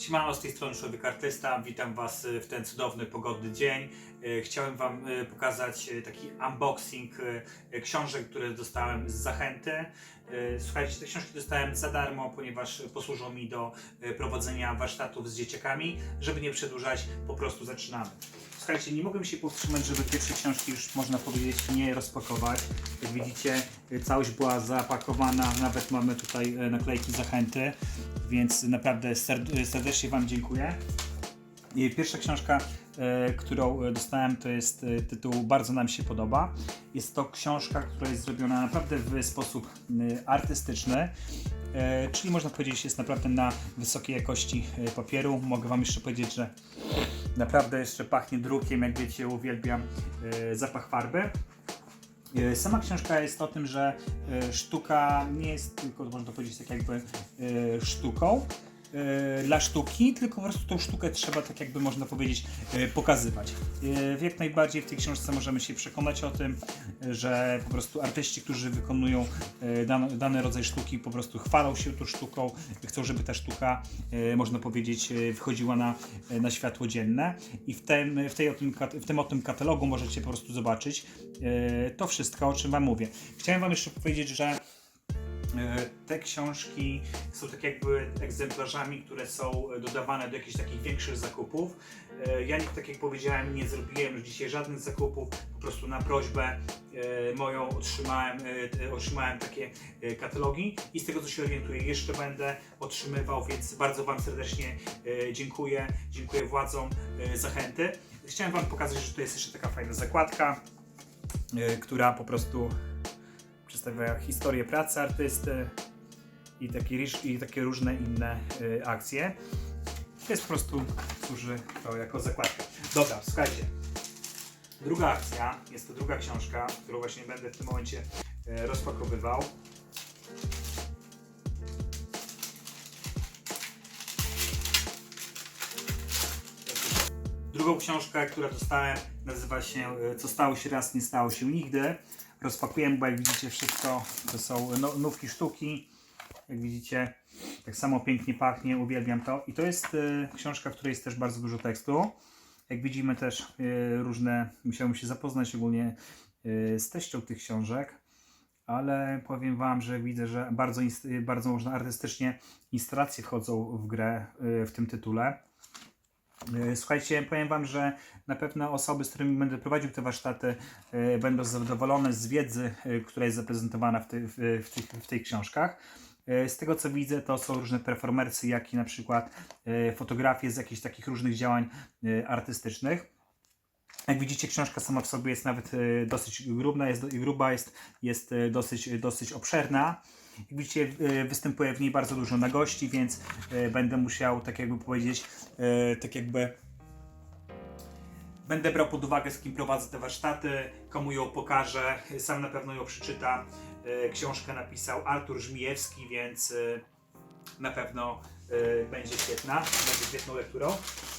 Siemano, z tej strony Człowiek Artysta. Witam Was w ten cudowny, pogodny dzień. Y, Chciałem Wam y, pokazać y, taki unboxing książek, które dostałem z zachęty. Słuchajcie, te książki dostałem za darmo, ponieważ posłużą mi do prowadzenia warsztatów z dzieciakami. Żeby nie przedłużać, po prostu zaczynamy. Słuchajcie, nie mogłem się powstrzymać, żeby pierwsze książki już można powiedzieć nie rozpakować. Jak widzicie, całość była zapakowana, nawet mamy tutaj naklejki zachęty, więc naprawdę serd- serdecznie Wam dziękuję. Pierwsza książka, e, którą e, dostałem, to jest e, tytuł Bardzo nam się podoba. Jest to książka, która jest zrobiona naprawdę w sposób artystyczny, czyli można powiedzieć, jest naprawdę na wysokiej jakości papieru. Mogę Wam jeszcze powiedzieć, że naprawdę jeszcze pachnie drukiem, jak wiecie, uwielbiam zapach farby. E, Sama książka jest o tym, że e, sztuka nie jest tylko, można powiedzieć, tak jakby e, sztuką dla sztuki, tylko po prostu tą sztukę trzeba, tak jakby można powiedzieć, e, pokazywać. E, jak najbardziej w tej książce możemy się przekonać o tym, e, że po prostu artyści, którzy wykonują e, dany, rodzaj sztuki, po prostu chwalą się tą sztuką, chcą, żeby ta sztuka, e, można powiedzieć, e, wychodziła na, e, na światło dzienne. I w tym, w, tej, o tym, w tym o tym katalogu możecie po prostu zobaczyć e, to wszystko, o czym Wam mówię. Chciałem Wam jeszcze powiedzieć, że e, te książki są tak jakby egzemplarzami, które są dodawane do jakichś takich większych zakupów. E, Ja, tak jak powiedziałem, nie zrobiłem już dzisiaj żadnych zakupów, po prostu na prośbę e, moją otrzymałem, e, otrzymałem takie e, katalogi i z tego co się orientuję jeszcze będę otrzymywał, więc bardzo Wam serdecznie e, dziękuję, dziękuję władzom e, Zachęty. Chciałem Wam pokazać, że to jest jeszcze taka fajna zakładka, e, która po prostu przedstawia historię pracy artysty i takie, i takie różne inne y, akcje. Jest po prostu, służy to jako zakładka. Dobra, słuchajcie. Druga akcja, jest to druga książka, którą właśnie będę w tym momencie y, rozpakowywał. Drugą książkę, która dostałem, nazywa się y, Co stało się raz, nie stało się nigdy. Rozpakujemy, bo jak widzicie wszystko to są no, nówki sztuki. Jak widzicie, tak samo pięknie pachnie, uwielbiam to. I to jest y, książka, w której jest też bardzo dużo tekstu. Jak widzimy też y, różne, musiałem się zapoznać ogólnie y, z treścią tych książek, ale powiem Wam, że widzę, że bardzo, bardzo można artystycznie instalacje wchodzą w grę y, w tym tytule. Y, Słuchajcie, powiem Wam, że na pewno osoby, z którymi będę prowadził te warsztaty, y, będą zadowolone z wiedzy, y, która jest zaprezentowana w, ty, w, w, tych, w tych książkach. Z tego co widzę, to są różne performersy, jak i na przykład fotografie z jakichś takich różnych działań artystycznych. Jak widzicie, książka sama w sobie jest nawet dosyć grubna, jest, gruba, jest, jest dosyć, dosyć obszerna. Jak widzicie, występuje w niej bardzo dużo nagości, więc y, będę musiał, tak jakby powiedzieć, y, tak jakby Będę brał pod uwagę, z kim prowadzę te warsztaty, komu ją pokażę. Sam na pewno ją przeczytam. E, Książkę napisał Artur Żmijewski, więc e, na pewno e, będzie świetna, będzie świetną lekturą.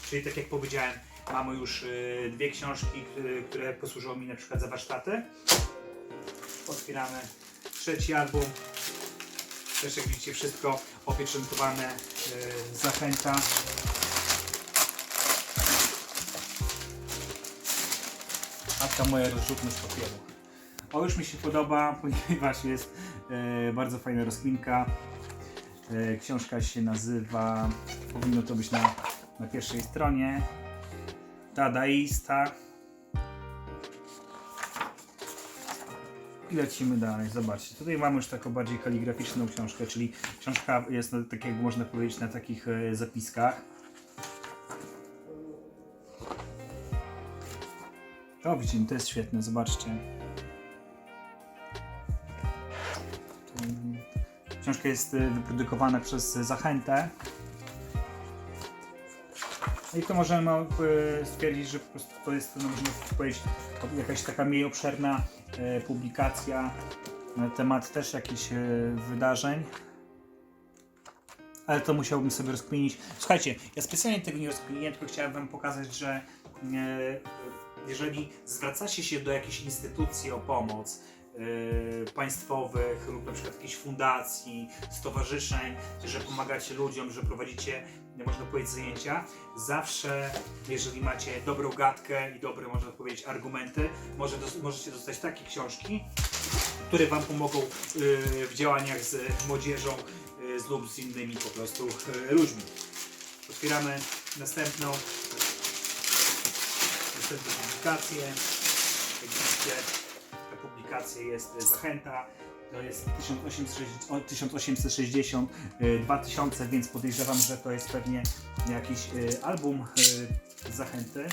Czyli tak jak powiedziałem, mamy już e, dwie książki, które posłużą mi na przykład za warsztaty. Otwieramy trzeci album. Też jak widzicie wszystko opieczętowane, e, zachęta. Matka moja rozrzutna z papieru. O, już mi się podoba, ponieważ jest e, bardzo fajna rozkminka. E, książka się nazywa, powinno to być na, na pierwszej stronie, Dadaista. I lecimy dalej, zobaczcie. Tutaj mamy już taką bardziej kaligraficzną książkę, czyli książka jest, na, tak jak można powiedzieć, na takich e, zapiskach. O, widzimy, to jest świetne, zobaczcie. Książka jest y, wyprodukowana przez Zachętę. No I to możemy y, stwierdzić, że po prostu to jest, no, powiedzieć, jakaś taka mniej obszerna y, publikacja na temat też jakichś y, wydarzeń. Ale to musiałbym sobie rozkminić. Słuchajcie, ja specjalnie tego nie rozkminiłem, tylko chciałem Wam pokazać, że e, jeżeli zwracacie się do jakiejś instytucji o pomoc, e, e, państwowych lub na przykład jakichś fundacji, stowarzyszeń, że pomagacie ludziom, że prowadzicie, można powiedzieć, zajęcia. Zawsze, jeżeli macie dobrą gadkę i dobre, można powiedzieć, argumenty, może możecie dostać takie książki, które Wam pomogą e, w działaniach z młodzieżą e, z lub z innymi po prostu e, ludźmi. Otwieramy następną, następną publikację. Jak widzicie, jest zachęta. To jest 1860, o, 1860 e, 2000, więc podejrzewam, że to jest pewnie jakiś e, album e, zachęty.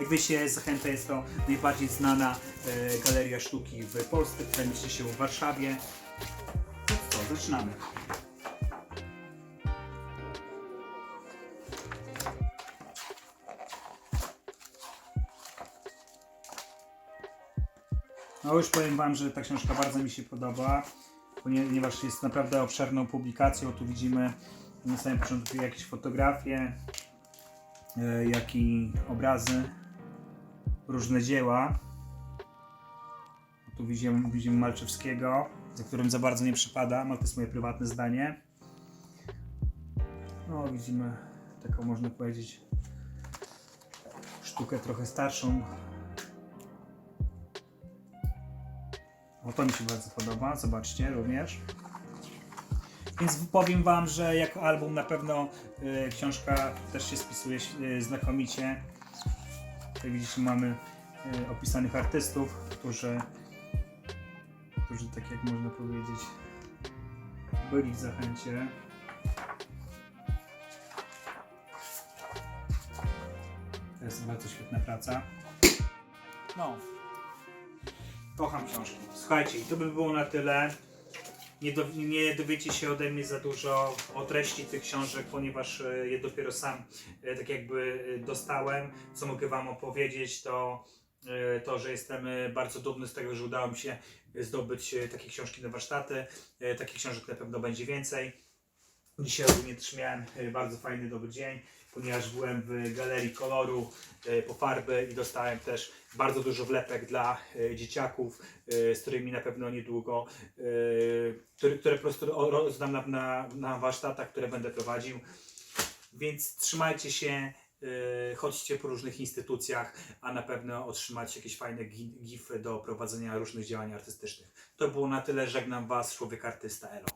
Jak wiecie, Zachęta jest to najbardziej znana e, galeria sztuki w Polsce, która mieści się w Warszawie. No co, zaczynamy. No już powiem Wam, że ta książka bardzo mi się podoba, ponieważ jest naprawdę obszerną publikacją. Tu widzimy na samym początku jakieś fotografie, e, jak i obrazy, różne dzieła. Tu widzimy, widzimy Malczewskiego, za którym za bardzo nie przypada, ale to jest moje prywatne zdanie. No, widzimy taką, można powiedzieć, sztukę trochę starszą. O, to mi się bardzo podoba, zobaczcie również. Więc powiem Wam, że jako album na pewno y, książka też się spisuje y, znakomicie. Jak widzicie mamy y, opisanych artystów, którzy, którzy tak jak można powiedzieć byli w zachęcie. To jest bardzo świetna praca. No, Kocham książki. Słuchajcie, i to by było na tyle. Nie, do, nie dowiecie się ode mnie za dużo o treści tych książek, ponieważ e, je dopiero sam e, tak jakby e, dostałem. Co mogę Wam opowiedzieć, to to, że jestem bardzo dumny z tego, że udało mi się zdobyć takie książki na warsztaty. Takich książek na pewno będzie więcej. Dzisiaj ogólnie też miałem e, bardzo fajny, dobry dzień, ponieważ byłem w galerii koloru e, po farby i dostałem też bardzo dużo wlepek dla e, dzieciaków, z którymi na pewno niedługo, które, które po prostu ro- rozdam na, na, na warsztatach, które będę prowadził. Więc trzymajcie się, chodźcie po różnych instytucjach, a na pewno otrzymacie jakieś fajne gi- gify do prowadzenia różnych działań artystycznych. To było na tyle, żegnam Was, człowiek artysta Elo.